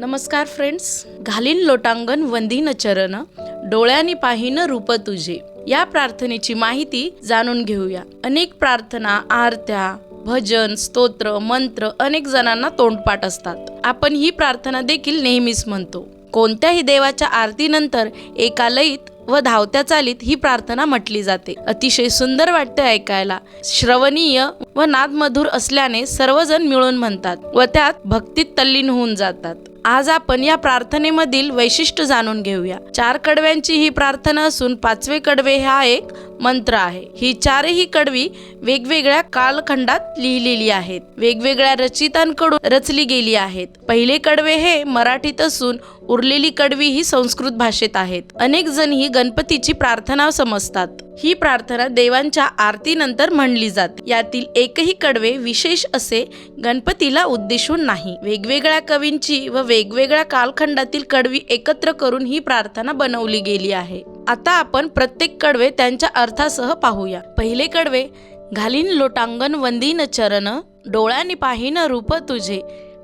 नमस्कार फ्रेंड्स. घालीन लोटांगण वंदीन चरण डोळ्यांनी पाहिन रूप तुझे. या प्रार्थनेची माहिती जाणून घेऊया. अनेक प्रार्थना आरत्या भजन स्तोत्र मंत्र अनेक जणांना तोंडपाठ असतात. आपण ही प्रार्थना देखील नेहमीच म्हणतो. कोणत्याही देवाच्या आरतीनंतर एका लयीत व धावत्या चालीत ही प्रार्थना म्हटली जाते. अतिशय सुंदर वाटते ऐकायला. श्रवणीय व नादमधुर असल्याने सर्वजण मिळून म्हणतात व त्यात भक्तीत तल्लीन होऊन जातात. आज आपण या प्रार्थनेमधील वैशिष्ट्य जाणून घेऊया. चार कडव्यांची ही प्रार्थना असून पाचवे कडवे हा एक मंत्र आहे. ही चारही कडवी वेगवेगळ्या कालखंडात लिहिलेली आहेत. वेगवेगळ्या रचितांकडून रचली गेली आहेत. पहिले कडवे हे मराठीत असून उरलेली कडवी ही संस्कृत भाषेत आहेत. अनेक जण ही गणपतीची प्रार्थना समजतात. ही प्रार्थना देवांच्या आरतीनंतर म्हणली जाते. यातील एकही कडवे विशेष असे गणपतीला उद्देशून नाही. वेगवेगळ्या कवींची व वेगवेगळ्या कालखंडातील कडवी एकत्र करून ही प्रार्थना बनवली गेली आहे. आता आपण प्रत्येक कडवे त्यांच्या अर्थासह पाहूया. पहिले कडवे घालीन लोटांगण वंदीन चरण डोळ्याने पाहिन रूप तुझे.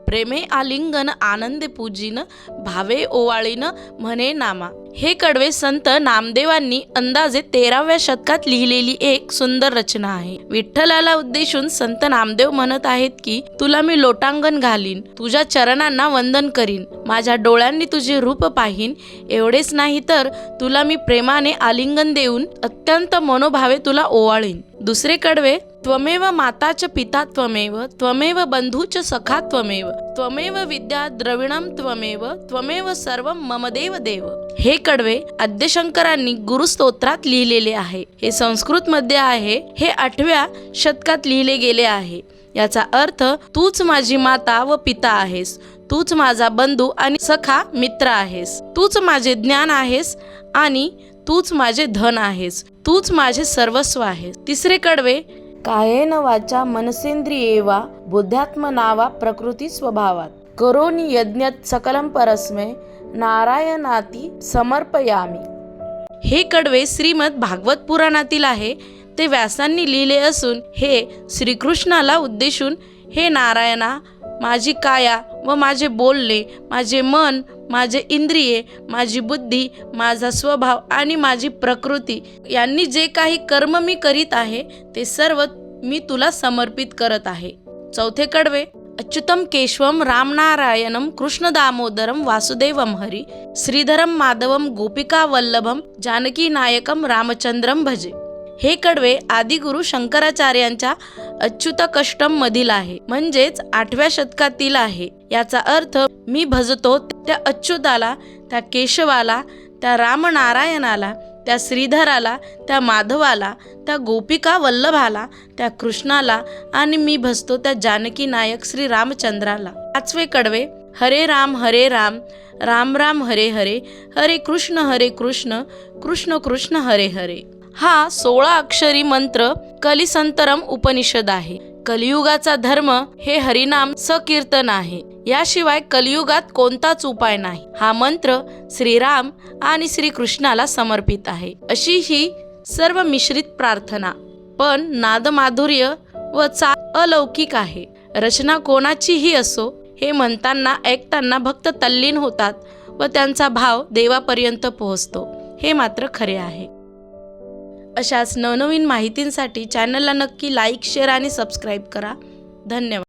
प्रेमे आलिंगन आनंद पूजिन भावे ओवाळीन म्हणे नामा. हे कडवे संत नामदेवांनी अंदाजे तेराव्या शतकात लिहिलेली एक सुंदर रचना आहे. विठ्ठलाला उद्देशून संत नामदेव म्हणत आहेत की तुला मी लोटांगण घालीन तुझ्या चरणांना वंदन करीन माझ्या डोळ्यांनी तुझे रूप पाहीन एवढेच नाही तर तुला मी प्रेमाने आलिंगन देऊन अत्यंत मनोभावे तुला ओवाळीन. दुसरे कडवे त्वमेव माताच पिता त्वमेव त्वमेव बंधूच सखा त्वमेव त्वमेव विद्या द्रविणम त्वमेव त्वमेव सर्व ममदेव देव. हे कडवे आद्यशंकरांनी गुरुस्तोत्रात लिहिलेले आहे. हे संस्कृत मध्ये आहे. हे आठव्या शतकात लिहिले गेले आहे. याचा अर्थ तूच माझी माता व पिता आहेस. तूच माझा बंधू आणि सखा मित्र आहेस. तूच माझे ज्ञान आहेस आणि तूच माझे धन आहेस. तूच माझे सर्वस्व आहेस. तिसरे कडवे कायेन वाचा मनसेंद्रिये वा बुद्ध्यात्मनावा प्रकृती स्वभावात. करोनि यज्ञात सकलम परस्मे नारायणाती समर्पयामी। हे कडवे श्रीमद भागवत पुराणातील आहे. ते व्यासांनी लिहिले असून हे श्रीकृष्णाला उद्देशून हे नारायणा माझी काया व माझे बोलणे माझे मन माझे इंद्रिये माझी बुद्धी माझा स्वभाव आणि माझी प्रकृती यांनी जे काही कर्म मी करीत आहे ते सर्व मी तुला समर्पित करत आहे. चौथे कडवे अच्युतम केशवम रामनारायणम कृष्ण दामोदरम वासुदेवम हरी श्रीधरम माधवम गोपिका वल्लभम जानकी नायकम रामचंद्रम भजे. हे कडवे आदिगुरु शंकराचार्यांच्या अच्युत कष्टम मधील आहे. म्हणजेच आठव्या शतकातील आहे. याचा अर्थ मी भजतो त्या अच्युताला त्या केशवाला त्या रामनारायणाला त्या श्रीधराला त्या माधवाला त्या गोपिका वल्लभाला त्या कृष्णाला आणि मी भसतो त्या जानकी नायक श्री रामचंद्राला. पाचवे कडवे हरे राम हरे राम राम राम हरे हरे हरे कृष्ण हरे कृष्ण कृष्ण कृष्ण हरे हरे. हा सोळा अक्षरी मंत्र कलिसंतरम उपनिषद आहे. कलियुगाचा धर्म हे हरिनाम सकीर्तन आहे. याशिवाय कलियुगात कोणताच उपाय नाही. हा मंत्र श्रीराम आणि श्रीकृष्णाला समर्पित आहे. अशी ही सर्व मिश्रित प्रार्थना. पण नादमाधुर्य व चा अलौकिक आहे. रचना कोणाचीही असो हे म्हणताना ऐकताना भक्त तल्लीन होतात व त्यांचा भाव देवापर्यंत पोहोचतो. हे मात्र खरे आहे. अशाच नवनवीन माहितींसाठी चॅनलला नक्की लाईक शेअर आणि सबस्क्राईब करा. धन्यवाद.